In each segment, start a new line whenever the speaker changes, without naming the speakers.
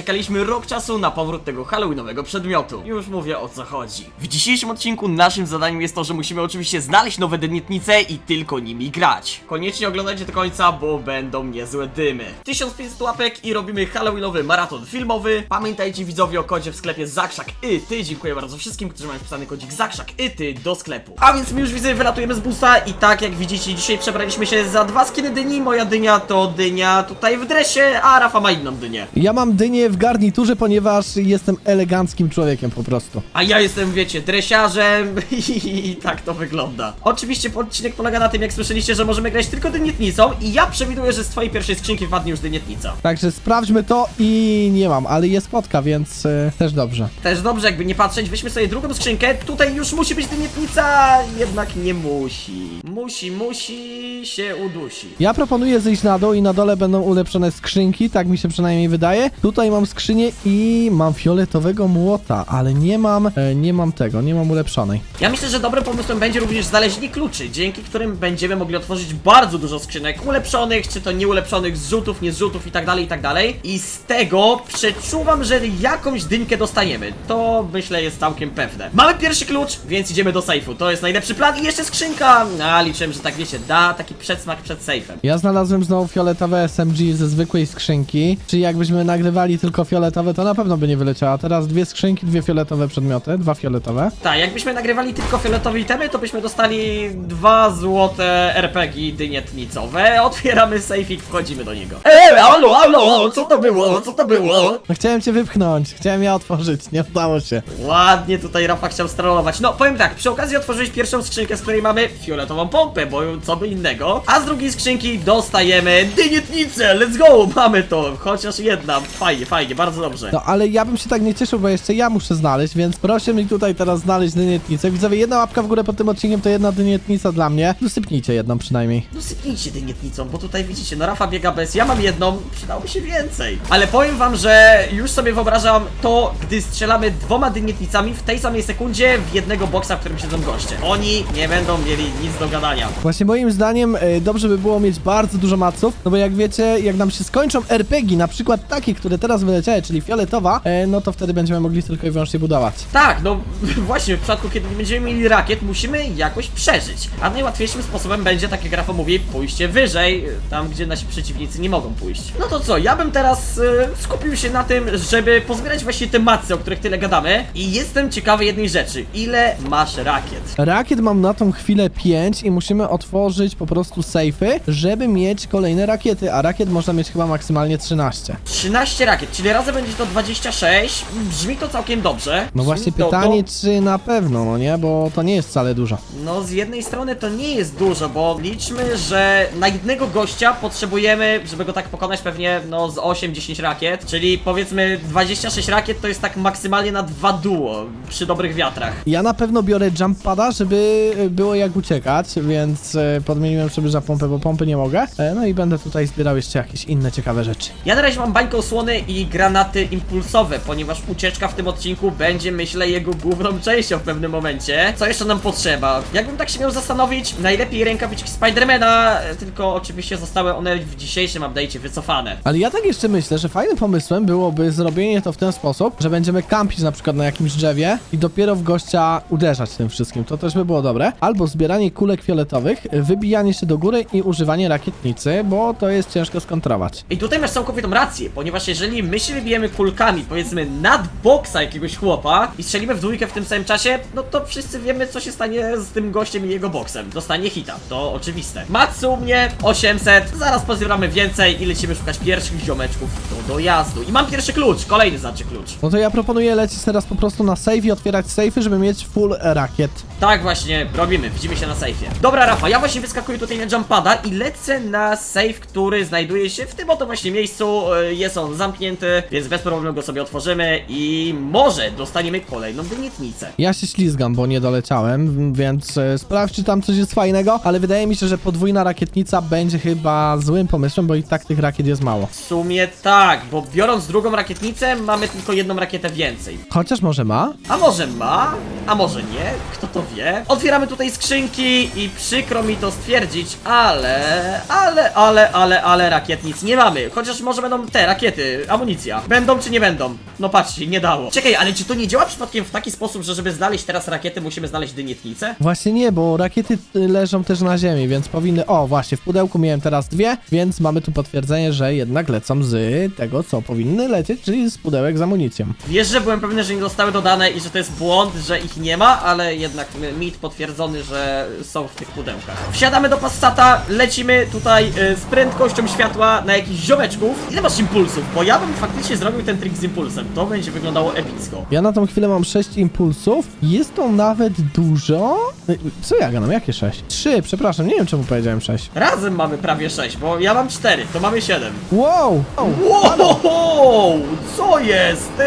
Czekaliśmy rok czasu na powrót tego halloweenowego przedmiotu. Już mówię o co chodzi. W dzisiejszym odcinku naszym zadaniem jest to, że musimy oczywiście znaleźć nowe dynitnice i tylko nimi grać. Koniecznie oglądajcie do końca, bo będą niezłe dymy. 1500 łapek i robimy halloweenowy maraton filmowy. Pamiętajcie widzowie o kodzie w sklepie Zakrzak i ty. Dziękuję bardzo wszystkim, którzy mają wpisany kodzik Zakrzak i ty do sklepu. A więc my już widzę, wylatujemy z busa i tak jak widzicie dzisiaj przebraliśmy się za dwa skiny dyni. Moja dynia to dynia tutaj w dresie, a Rafa ma inną dynię.
Ja mam dynię w garniturze, ponieważ jestem eleganckim człowiekiem po prostu.
A ja jestem, wiecie, dresiarzem i tak to wygląda. Oczywiście odcinek polega na tym, jak słyszeliście, że możemy grać tylko dynietnicą i ja przewiduję, że z twojej pierwszej skrzynki wpadnie już dynietnica.
Także sprawdźmy to i nie mam, ale jest spotka, więc e, też dobrze.
Też dobrze, jakby nie patrzeć, weźmy sobie drugą skrzynkę, tutaj już musi być dynietnica, jednak nie musi. Musi, musi się udusi.
Ja proponuję zejść na dół i na dole będą ulepszone skrzynki, tak mi się przynajmniej wydaje. Tutaj mam skrzynię i mam fioletowego młota, ale nie mam, e, nie mam tego, nie mam ulepszonej.
Ja myślę, że dobrym pomysłem będzie również znalezienie kluczy, dzięki którym będziemy mogli otworzyć bardzo dużo skrzynek ulepszonych, czy to nieulepszonych, zrzutów, niezrzutów i tak dalej, i tak dalej. I z tego przeczuwam, że jakąś dynkę dostaniemy. To myślę jest całkiem pewne. Mamy pierwszy klucz, więc idziemy do sejfu. To jest najlepszy plan i jeszcze skrzynka. A liczyłem, że tak wiecie, da taki przedsmak przed sejfem.
Ja znalazłem znowu fioletowe SMG ze zwykłej skrzynki, czyli jakbyśmy nagrywali tylko fioletowe, to na pewno by nie wyleciała. Teraz dwie skrzynki, dwie fioletowe przedmioty, dwa fioletowe.
Tak, jakbyśmy nagrywali tylko fioletowe itemy, to byśmy dostali dwa złote RPG dynietnicowe. Otwieramy sejfik, wchodzimy do niego. Eee, halo, halo, co to było, co to było?
No chciałem cię wypchnąć, chciałem ja otworzyć, nie udało się.
Ładnie tutaj Rafa chciał strollować. No, powiem tak, przy okazji otworzyłeś pierwszą skrzynkę, z której mamy fioletową pompę, bo co by innego. A z drugiej skrzynki dostajemy dynietnicę, let's go, mamy to, chociaż jedna, fajnie, fajnie, bardzo dobrze.
No ale ja bym się tak nie cieszył, bo jeszcze ja muszę znaleźć, więc proszę mi tutaj teraz znaleźć dynietnicę. Widzowie, jedna łapka w górę pod tym odcinkiem to jedna dynietnica dla mnie. Dosypnijcie jedną przynajmniej.
No sypnijcie dynietnicą, bo tutaj widzicie, no Rafa biega bez, ja mam jedną, przydałoby się więcej. Ale powiem wam, że już sobie wyobrażam to, gdy strzelamy dwoma dynietnicami w tej samej sekundzie w jednego boksa, w którym siedzą goście. Oni nie będą mieli nic do gadania.
Właśnie moim zdaniem e, dobrze by było mieć bardzo dużo maców, no bo jak wiecie, jak nam się skończą RPG, na przykład takie, które teraz wyleciały, czyli fioletowa, e, no to wtedy będziemy mogli tylko i wyłącznie budować.
Tak, no właśnie, w przypadku kiedy nie będziemy mieli rakiet, musimy jakoś przeżyć. A najłatwiejszym sposobem będzie, tak jak Rafa mówi, pójście wyżej, tam gdzie nasi przeciwnicy nie mogą pójść. No to co, ja bym teraz y, skupił się na tym, żeby pozbierać właśnie te macy, o których tyle gadamy. I jestem ciekawy jednej rzeczy. Ile masz rakiet?
Rakiet mam na tą chwilę 5 i musimy otworzyć po prostu sejfy, żeby mieć kolejne rakiety, a rakiet można mieć chyba maksymalnie 13.
13 rakiet, czyli razem będzie to 26. Brzmi to całkiem dobrze.
No właśnie
Brzmi to-
pytanie, czy na pewno, no nie, bo to nie jest wcale dużo.
No z jednej strony to nie jest dużo, bo liczmy, że na jednego gościa potrzebujemy, żeby go tak pokonać pewnie no z 8-10 rakiet, czyli powiedzmy 26 rakiet to jest tak maksymalnie na dwa duo przy dobrych wiatrach.
Ja na pewno biorę jump pada, żeby e, było jak uciekać, więc e, podmieniłem sobie za pompę, bo pompy nie mogę. E, No i będę tutaj zbierał jeszcze jakieś inne ciekawe rzeczy.
Ja na razie mam bańkę osłony i granaty impulsowe, ponieważ ucieczka w tym odcinku będzie myślę jego główną częścią w pewnym momencie. Co jeszcze nam potrzeba? Jakbym tak się miał zastanowić, najlepiej rękawiczki Spidermana, e, tylko oczywiście zostały one w dzisiejszym update'cie wycofane.
Ale ja tak jeszcze myślę, że fajnym pomysłem byłoby zrobienie to w ten sposób, że będziemy kampić na przykład na jakimś drzewie i dopiero w gościa uderzać tym wszystkim. To też by było dobre. Albo zbieranie kulek fioletowych, wybijanie się do góry i używanie rakietnicy, bo to jest ciężko skontrować.
I tutaj masz całkowitą rację, ponieważ jeżeli my się wybijemy kulkami, powiedzmy, nad boksa jakiegoś chłopa i strzelimy w dwójkę w tym samym czasie, no to wszyscy wiemy, co się stanie z tym gościem i jego boksem. Dostanie hita, to oczywiste. Matsu mnie 800, zaraz pozbieramy więcej i lecimy szukać pierwszych ziomeczków do dojazdu. I mam pierwszy klucz, kolejny znaczy klucz.
No to ja proponuję lecieć teraz po prostu na save i otwierać safey, żeby mieć full rakiet.
Tak właśnie robimy, widzimy się na sejfie. Dobra Rafa, ja właśnie wyskakuję tutaj na jumpada i lecę na safe, który znajduje się w tym oto właśnie miejscu. E, Jest on zamknięty, więc bez problemu go sobie otworzymy i może dostaniemy kolejną wynietnicę.
Ja się ślizgam, bo nie doleciałem, więc e, sprawdź, czy tam coś jest fajnego, ale wydaje mi się, że podwójna rakietnica będzie chyba złym pomysłem, bo i tak tych rakiet jest mało.
W sumie tak, bo biorąc drugą rakietnicę, mamy tylko jedną rakietę więcej.
Chociaż może ma?
A może ma, a może nie, kto to wie. Otwieramy tutaj skrzynki i przykro mi to stwierdzić, ale, ale, ale, ale, ale rakietnic nie mamy. Chociaż może będą te rakiety, amunicja. Będą czy nie będą? No patrzcie, nie dało. Czekaj, ale czy to nie działa przypadkiem w taki sposób, że żeby znaleźć teraz rakiety, musimy znaleźć dynietnicę?
Właśnie nie, bo rakiety y, leżą też na ziemi, więc powinny... O, właśnie, w pudełku miałem teraz dwie, więc mamy tu potwierdzenie, że jednak lecą z tego, co powinny lecieć, czyli z pudełek z amunicją.
Wiesz, że byłem pewny, że nie zostały dodane i że to jest błąd, że ich nie ma, ale jednak mit potwierdzony, że są w tych pudełkach. Wsiadamy do Passata, lecimy tutaj y, z prędkością światła na jakichś ziomeczków. Ile masz impulsów? Bo ja bym faktycznie zrobił ten trik z impulsem. To będzie wyglądało epicko.
Ja na tą chwilę mam 6 impulsów. Jest to nawet dużo. Y, Co ja gadam? Jakie 6? 3, przepraszam, nie wiem czemu powiedziałem 6.
Razem mamy prawie 6, bo ja mam 4, to mamy 7.
Wow!
Wow, co jest ty?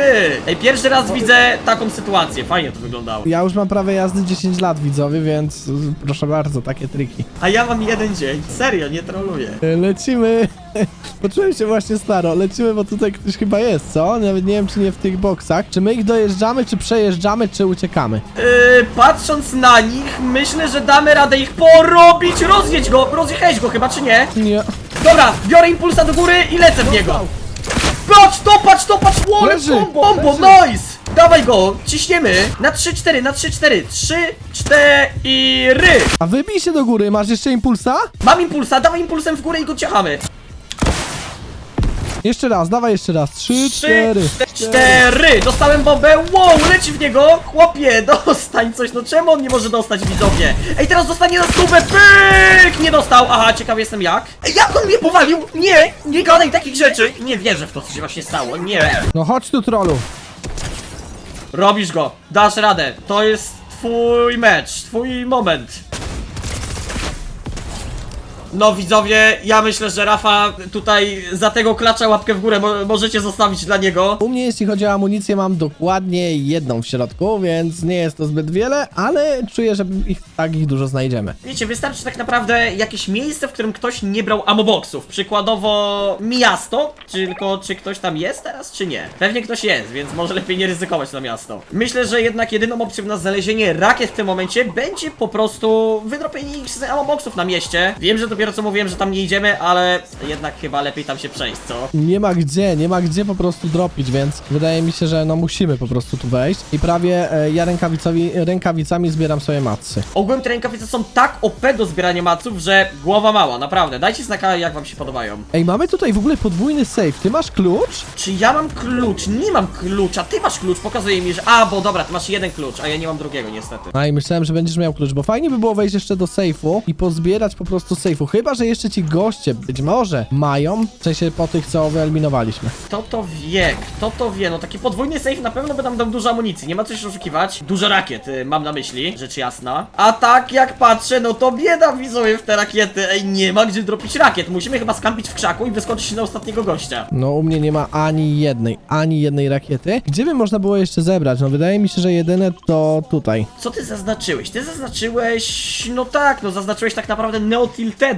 Ej, pierwszy raz widzę taką sytuację, fajnie to wyglądało.
Ja już mam prawie jazdy 10 lat widzowie, więc y, proszę bardzo, takie triki.
A ja mam jeden dzień, serio, nie troluję.
Y, Lecimy. Poczułem się właśnie staro. Lecimy, bo tutaj ktoś chyba jest, co? Nawet nie wiem, czy nie w tych boksach. Czy my ich dojeżdżamy, czy przejeżdżamy, czy uciekamy?
Yy, patrząc na nich, myślę, że damy radę ich porobić, rozjedź go, rozjechałeś go chyba, czy nie?
Nie.
Dobra, biorę impulsa do góry i lecę w niego. Patrz to, patrz to, patrz, wole,
Leży,
bombo, bombo,
leży.
nice! Dawaj go, ciśniemy, na 3-4, na 3-4, 3, 4,
A wybij się do góry, masz jeszcze impulsa?
Mam impulsa, dawaj impulsem w górę i go ciachamy.
Jeszcze raz, dawaj jeszcze raz. 3,
3,
4.
4, dostałem bombę, wow, leci w niego, chłopie, dostań coś, no czemu on nie może dostać widzowie? Ej, teraz dostanie na stówę, pyk, nie dostał, aha, ciekaw jestem jak. Ej, jak on mnie powalił? Nie, nie gadaj takich rzeczy, nie wierzę w to, co się właśnie stało, nie.
No chodź tu, trollu.
Robisz go, dasz radę, to jest twój mecz, twój moment. No widzowie, ja myślę, że Rafa tutaj za tego klacza łapkę w górę mo możecie zostawić dla niego.
U mnie, jeśli chodzi o amunicję, mam dokładnie jedną w środku, więc nie jest to zbyt wiele, ale czuję, że ich tak ich dużo znajdziemy.
Wiecie, wystarczy tak naprawdę jakieś miejsce, w którym ktoś nie brał amoboxów. Przykładowo miasto, tylko czy ktoś tam jest teraz, czy nie? Pewnie ktoś jest, więc może lepiej nie ryzykować na miasto. Myślę, że jednak jedyną opcją na znalezienie rakiet w tym momencie będzie po prostu wydropienie ich z amoboxów na mieście. Wiem, że dopiero co mówiłem, że tam nie idziemy, ale jednak chyba lepiej tam się przejść, co?
Nie ma gdzie, nie ma gdzie po prostu dropić, więc wydaje mi się, że no musimy po prostu tu wejść. I prawie e, ja rękawicowi, rękawicami zbieram sobie matsy.
Ogółem te rękawice są tak OP do zbierania maców, że głowa mała, naprawdę. Dajcie znaka, jak wam się podobają.
Ej, mamy tutaj w ogóle podwójny safe. Ty masz klucz?
Czy ja mam klucz? Nie mam klucza, ty masz klucz, pokazuje mi, że... A, bo dobra, ty masz jeden klucz, a ja nie mam drugiego niestety.
A i myślałem, że będziesz miał klucz, bo fajnie by było wejść jeszcze do sejfu i pozbierać po prostu sejfu. Chyba, że jeszcze ci goście być może mają, w sensie po tych, co wyeliminowaliśmy.
Kto to wie? Kto to wie? No taki podwójny safe na pewno by nam dał dużo amunicji, nie ma co się oszukiwać. Dużo rakiet, y, mam na myśli, rzecz jasna. A tak jak patrzę, no to bieda widzowie w te rakiety. Ej, nie ma gdzie dropić rakiet. Musimy chyba skampić w krzaku i wyskoczyć na ostatniego gościa.
No u mnie nie ma ani jednej, ani jednej rakiety. Gdzie by można było jeszcze zebrać? No wydaje mi się, że jedyne to tutaj.
Co ty zaznaczyłeś? Ty zaznaczyłeś... No tak, no zaznaczyłeś tak naprawdę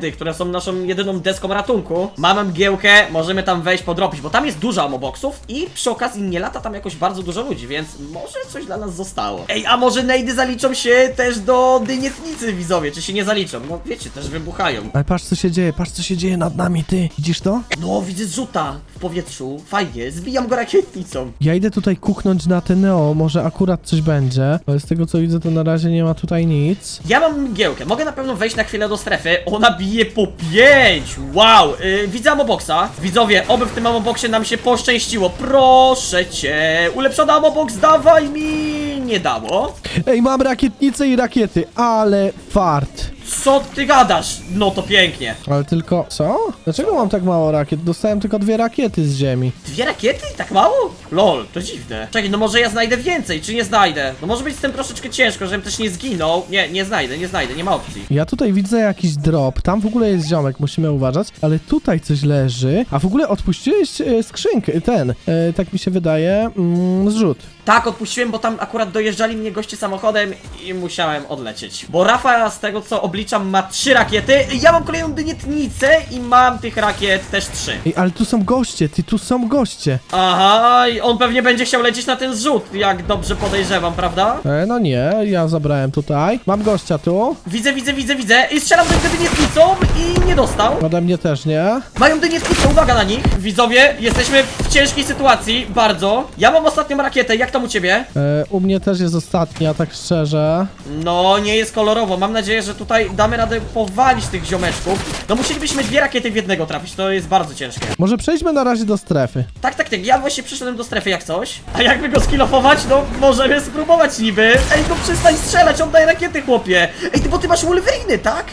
neotiltedy, które są naszą jedyną deską ratunku. Mamy mgiełkę, możemy tam wejść, podrobić, bo tam jest dużo amoboxów i przy okazji nie lata tam jakoś bardzo dużo ludzi, więc może coś dla nas zostało. Ej, a może nejdy zaliczą się też do dynietnicy widzowie, czy się nie zaliczą? No wiecie, też wybuchają.
Ale patrz co się dzieje, patrz co się dzieje nad nami, ty. Widzisz to?
No, widzę zrzuta w powietrzu, fajnie, zbijam go rakietnicą.
Ja idę tutaj kuknąć na te Neo, może akurat coś będzie. Ale z tego co widzę, to na razie nie ma tutaj nic.
Ja mam mgiełkę, mogę na pewno wejść na chwilę do strefy, ona bije po 5, wow, yy, widzę amoboxa, widzowie, oby w tym amoboxie nam się poszczęściło, proszę cię, ulepszony amobox, dawaj mi, nie dało,
Ej, mam rakietnicę i rakiety, ale fart.
Co ty gadasz, no to pięknie,
Ale tylko... Co? Dlaczego mam tak mało rakiet? Dostałem tylko dwie rakiety z ziemi.
dwie rakiety, tak mało? Lol, to dziwne, czekaj, no może ja znajdę więcej, czy nie znajdę, no może być z tym troszeczkę ciężko, żebym też nie zginął, nie, nie znajdę, nie znajdę, nie ma opcji.
Ja tutaj widzę jakiś drop, tam w ogóle jest ziomek, musimy uważać, ale tutaj coś leży, a w ogóle odpuściłeś e, skrzynkę, ten, e, tak mi się wydaje, mm, zrzut.
Tak, odpuściłem, bo tam akurat dojeżdżali mnie goście samochodem i musiałem odlecieć. Bo Rafa z tego co obliczam, ma trzy rakiety. Ja mam kolejną dynietnicę i mam tych rakiet też trzy.
Ej, ale tu są goście, ty, tu są goście.
Aha, i on pewnie będzie chciał lecieć na ten zrzut, jak dobrze podejrzewam, prawda?
E, no nie, ja zabrałem tutaj. Mam gościa tu.
Widzę, widzę, widzę, widzę. I strzelam do niego dynietnicą i nie dostał.
Ode mnie też nie.
Mają dynietnicę, uwaga na nich. Widzowie, jesteśmy w ciężkiej sytuacji, bardzo. Ja mam ostatnią rakietę, jak tam u ciebie?
E, u mnie też jest ostatnia, tak szczerze.
No, nie jest kolorowo. Mam nadzieję, że tutaj damy radę powalić tych ziomeczków. No musielibyśmy dwie rakiety w jednego trafić, to jest bardzo ciężkie.
Może przejdźmy na razie do strefy.
Tak, tak, tak, ja właśnie przyszedłem do strefy jak coś. A jakby go skilofować, no możemy spróbować niby. Ej, no przestań strzelać, oddaj rakiety, chłopie. Ej, ty, bo ty masz Wolverine, tak?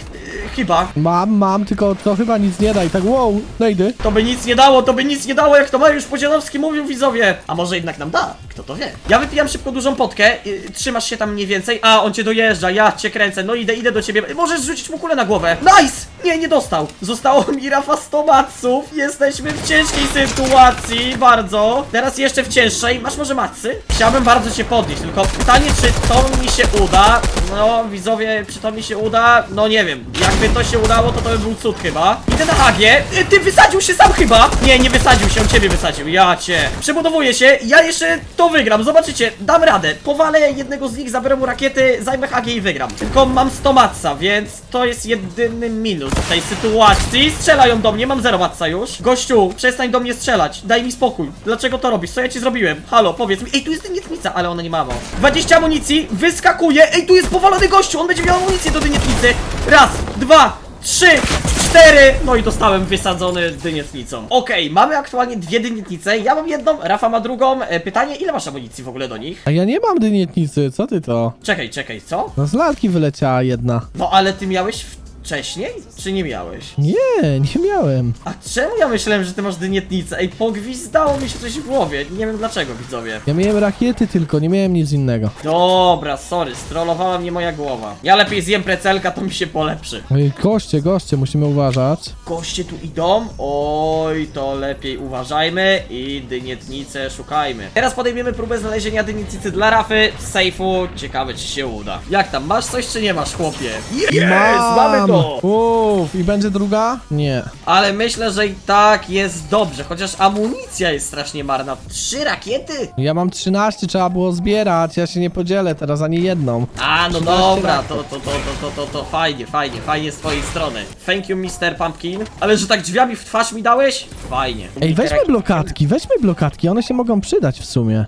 Chyba.
Mam, mam, tylko to chyba nic nie da i tak wow, nejdy.
To by nic nie dało, to by nic nie dało, jak to Mariusz Podzianowski mówił widzowie. A może jednak nam da, kto to wie. Ja wypijam szybko dużą potkę, yy, trzymasz się tam mniej więcej. A, on cię dojeżdża, ja cię kręcę, no idę, idę do ciebie. Możesz rzucić mu kulę na głowę. Nice! Nie, nie dostał. Zostało mi Rafa 100 maców. Jesteśmy w ciężkiej sytuacji, bardzo. Teraz jeszcze w cięższej. Masz może macy? Chciałbym bardzo cię podnieść, tylko pytanie, czy to mi się uda? No, widzowie, czy to mi się uda? No nie wiem. Jakby to się udało, to to by był cud chyba. Idę na Hagie. Y, Ty wysadził się sam chyba. Nie, nie wysadził się, ciebie wysadził. Ja cię. Przebudowuję się. Ja jeszcze to wygram. Zobaczycie, dam radę. Powalę jednego z nich, zabiorę mu rakiety, zajmę Hagie i wygram. Tylko mam 100 matca, więc to jest jedyny minus tej sytuacji. Strzelają do mnie, mam 0 matca już. Gościu, przestań do mnie strzelać. Daj mi spokój. Dlaczego to robisz? Co ja ci zrobiłem? Halo, powiedz mi. Ej, tu jest dynietnica, ale ona nie ma. 20 amunicji, wyskakuje. Ej, tu jest powalony gościu. On będzie miał amunicję do dynietnicy. Raz, dwa, trzy, cztery. No i dostałem wysadzony dynietnicą. Okej, mamy aktualnie dwie dynietnice. Ja mam jedną, Rafa ma drugą. E, pytanie, ile masz amunicji w ogóle do nich?
A ja nie mam dynietnicy, co ty to?
Czekaj, czekaj, co?
No z lalki wyleciała jedna.
No ale ty miałeś wcześniej? Czy nie miałeś?
Nie, nie miałem.
A czemu ja myślałem, że ty masz dynietnicę? Ej, pogwizdało mi się coś w głowie. Nie wiem dlaczego, widzowie.
Ja miałem rakiety tylko, nie miałem nic innego.
Dobra, sorry, strollowała mnie moja głowa. Ja lepiej zjem precelka, to mi się polepszy.
Ej, goście, goście, musimy uważać.
Goście tu idą? Oj, to lepiej uważajmy i dynietnicę szukajmy. Teraz podejmiemy próbę znalezienia dynietnicy dla Rafy z sejfu. Ciekawe, czy się uda. Jak tam, masz coś, czy nie masz, chłopie? Jest, mamy!
Uff, i będzie druga? Nie.
Ale myślę, że i tak jest dobrze, chociaż amunicja jest strasznie marna. Trzy rakiety?
Ja mam 13, trzeba było zbierać, ja się nie podzielę teraz ani jedną.
A, no
13
dobra, to, to, to, to, to, to, to fajnie, fajnie, fajnie z twojej strony. Thank you, Mr. Pumpkin. Ale że tak drzwiami w twarz mi dałeś? Fajnie.
Ej, weźmy blokadki, weźmy blokadki, one się mogą przydać w sumie.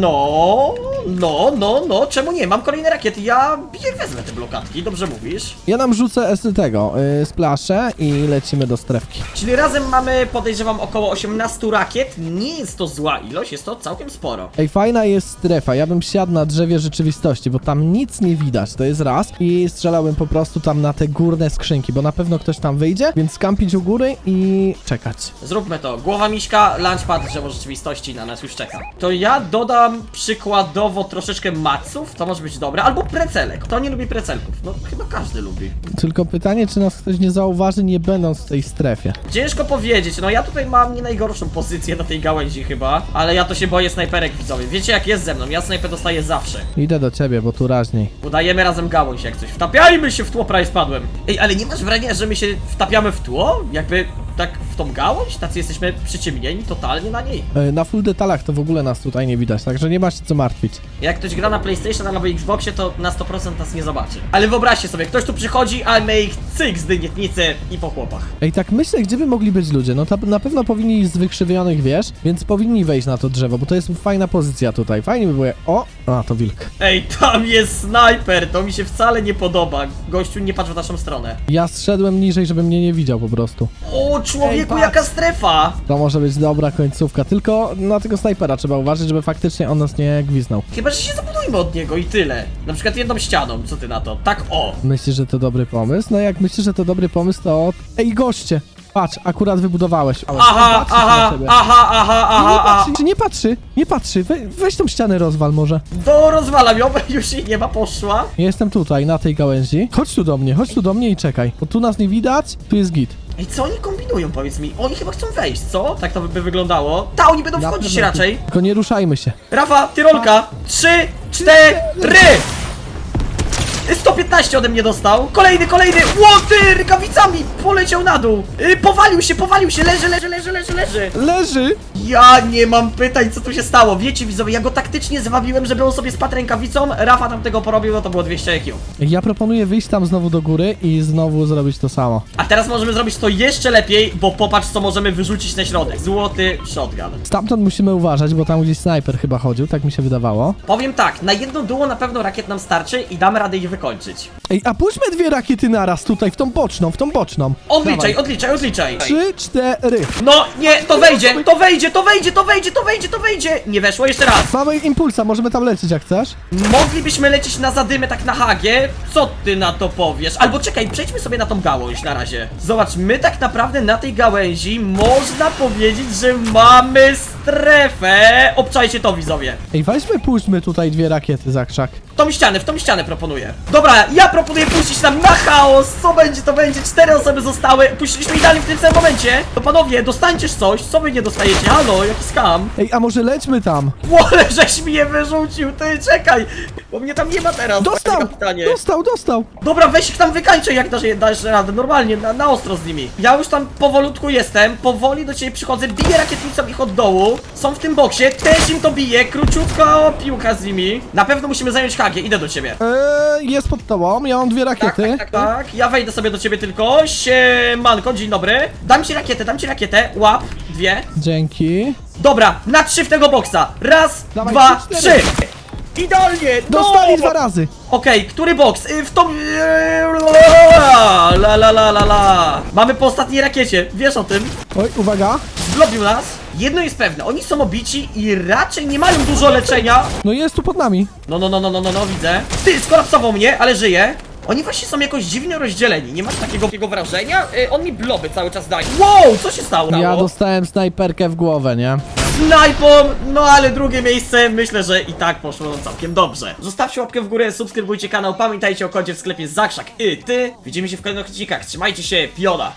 No, no, no, no, czemu nie? Mam kolejne rakiety, ja je wezmę te blokadki, dobrze mówisz.
Ja nam rzucę S tego, yy, splaszę i lecimy do strefki.
Czyli razem mamy, podejrzewam, około 18 rakiet. Nie jest to zła ilość, jest to całkiem sporo.
Ej, fajna jest strefa, ja bym siadł na drzewie rzeczywistości, bo tam nic nie widać, to jest raz. I strzelałbym po prostu tam na te górne skrzynki, bo na pewno ktoś tam wyjdzie, więc skampić u góry i czekać.
Zróbmy to. Głowa miśka, launchpad, drzewo rzeczywistości na nas już czeka. To ja dodam przykładowo troszeczkę maców, to może być dobre, albo precelek. Kto nie lubi precelków? No chyba każdy lubi.
Tylko pytanie, czy nas ktoś nie zauważy, nie będąc w tej strefie.
Ciężko powiedzieć, no ja tutaj mam nie najgorszą pozycję na tej gałęzi chyba, ale ja to się boję snajperek widzowie. Wiecie jak jest ze mną, ja snajper dostaję zawsze.
Idę do ciebie, bo tu raźniej.
Udajemy razem gałąź jak coś. Wtapiajmy się w tło, prawie spadłem. Ej, ale nie masz wrażenia, że my się wtapiamy w tło? Jakby tak w tą gałąź? Tacy jesteśmy przyciemnieni totalnie na niej.
E, Na full detalach to w ogóle nas tutaj nie widać, także nie masz się co martwić.
Jak ktoś gra na PlayStation albo Xboxie, to na 100% nas nie zobaczy. Ale wyobraźcie sobie, ktoś tu przychodzi, a my ich cyk z dynietnicy i po chłopach.
Ej, tak myślę, gdzie by mogli być ludzie? No to na pewno powinni iść z wykrzywionych wież, więc powinni wejść na to drzewo, bo to jest fajna pozycja tutaj. Fajnie by było. jak- O! A, to wilk.
Ej, tam jest snajper, to mi się wcale nie podoba. Gościu, nie patrz w naszą stronę.
Ja zszedłem niżej, żeby mnie nie widział po prostu.
O, człowieku, jaka strefa!
To może być dobra końcówka, tylko na tego snajpera trzeba uważać, żeby faktycznie on nas nie gwiznął.
Chyba, że się zabudujmy od niego i tyle. Na przykład jedną ścianą, co ty na to? Tak o!
Myślisz, że to dobry pomysł? No jak myślisz, że to dobry pomysł, to... Ej, goście! Patrz, akurat wybudowałeś.
Aha, aha, aha, aha,
Nie
aha, aha.
patrzy, nie patrzy, nie patrzy. We, weź tą ścianę rozwal może.
Do rozwalam ją, już jej nie ma, poszła.
Jestem tutaj, na tej gałęzi. Chodź tu do mnie, chodź tu do mnie i czekaj. Bo tu nas nie widać, tu jest git.
Ej, co oni kombinują, powiedz mi? Oni chyba chcą wejść, co? Tak to by wyglądało. Ta, oni będą
Na
wchodzić raczej.
Tylko nie ruszajmy się.
Rafa, tyrolka! Trzy, cztery! Y, 115 ode mnie dostał. Kolejny, kolejny. Łoty, rękawicami poleciał na dół. Y, powalił się, powalił się. Leży, leży, leży, leży, leży.
Leży!
Ja nie mam pytań, co tu się stało. Wiecie, widzowie, ja go taktycznie zwabiłem, żeby on sobie spadł rękawicą. Rafa tam tego porobił, no to było 200 IQ.
Ja proponuję wyjść tam znowu do góry i znowu zrobić to samo.
A teraz możemy zrobić to jeszcze lepiej, bo popatrz, co możemy wyrzucić na środek. Złoty shotgun.
Stamtąd musimy uważać, bo tam gdzieś snajper chyba chodził, tak mi się wydawało.
Powiem tak, na jedno duo na pewno rakiet nam starczy i damy radę ich wykończyć.
Ej, a puśćmy dwie rakiety naraz tutaj, w tą boczną, w tą boczną.
Odliczaj,
Dawaj.
odliczaj, odliczaj.
Trzy, cztery.
No, nie, to wejdzie, to wejdzie, to wejdzie, to wejdzie, to wejdzie, to wejdzie. Nie weszło, jeszcze raz.
Mamy impulsa, możemy tam lecieć jak chcesz.
Moglibyśmy lecieć na zadymę tak na hagie. Co ty na to powiesz? Albo czekaj, przejdźmy sobie na tą gałąź na razie. Zobacz, my tak naprawdę na tej gałęzi można powiedzieć, że mamy strefę. Obczajcie to, widzowie.
Ej, weźmy, puśćmy tutaj dwie rakiety za krzak.
W tą ścianę, w tą ścianę proponuję. Dobra, ja proponuję puścić tam na chaos. Co będzie, to będzie. Cztery osoby zostały. Puściliśmy idealnie w tym samym momencie. To panowie, dostańcie coś. Co wy nie dostajecie? Halo, jaki skam.
Ej, a może lećmy tam?
Łole, żeś mi je wyrzucił, ty czekaj. Bo mnie tam nie ma teraz.
Dostał!
kapitanie.
Dostał, dostał!
Dobra, weź ich tam wykańczę, jak dasz, dasz radę, normalnie, na, na ostro z nimi. Ja już tam powolutku jestem, powoli do ciebie przychodzę, biję rakietnicą ich od dołu, są w tym boksie, też im to bije, króciutko piłka z nimi. Na pewno musimy zająć hagie, idę do ciebie.
Eee, jest pod tobą, ja mam dwie
Tak,
rakiety.
tak, tak, tak, ja wejdę sobie do ciebie tylko, siemanko, dzień dobry. Dam ci rakietę, dam ci rakietę, łap, dwie.
Dzięki.
Dobra, na trzy w tego boksa, raz,
Dawaj,
dwa,
trzy,
trzy.
cztery.
Idealnie!
Dostali
no!
dwa razy.
Okej, który boks? Y, W tą... La la la la la Mamy po ostatniej rakiecie, wiesz o tym?
Oj, uwaga.
Zglobił nas. Jedno jest pewne, oni są obici i raczej nie mają dużo leczenia.
No jest tu pod nami.
No, no, no, no, no, no, no widzę. Ty, skolapsował mnie, ale żyje. Oni właśnie są jakoś dziwnie rozdzieleni, nie masz takiego, takiego wrażenia? Y, on mi bloby cały czas daje. Wow, co się stało?
Ja dostałem snajperkę w głowę, nie?
snajpą, no ale drugie miejsce myślę, że i tak poszło całkiem dobrze. Zostawcie łapkę w górę, subskrybujcie kanał, pamiętajcie o kodzie w sklepie Zakrzak i ty. Widzimy się w kolejnych odcinkach, trzymajcie się, piona!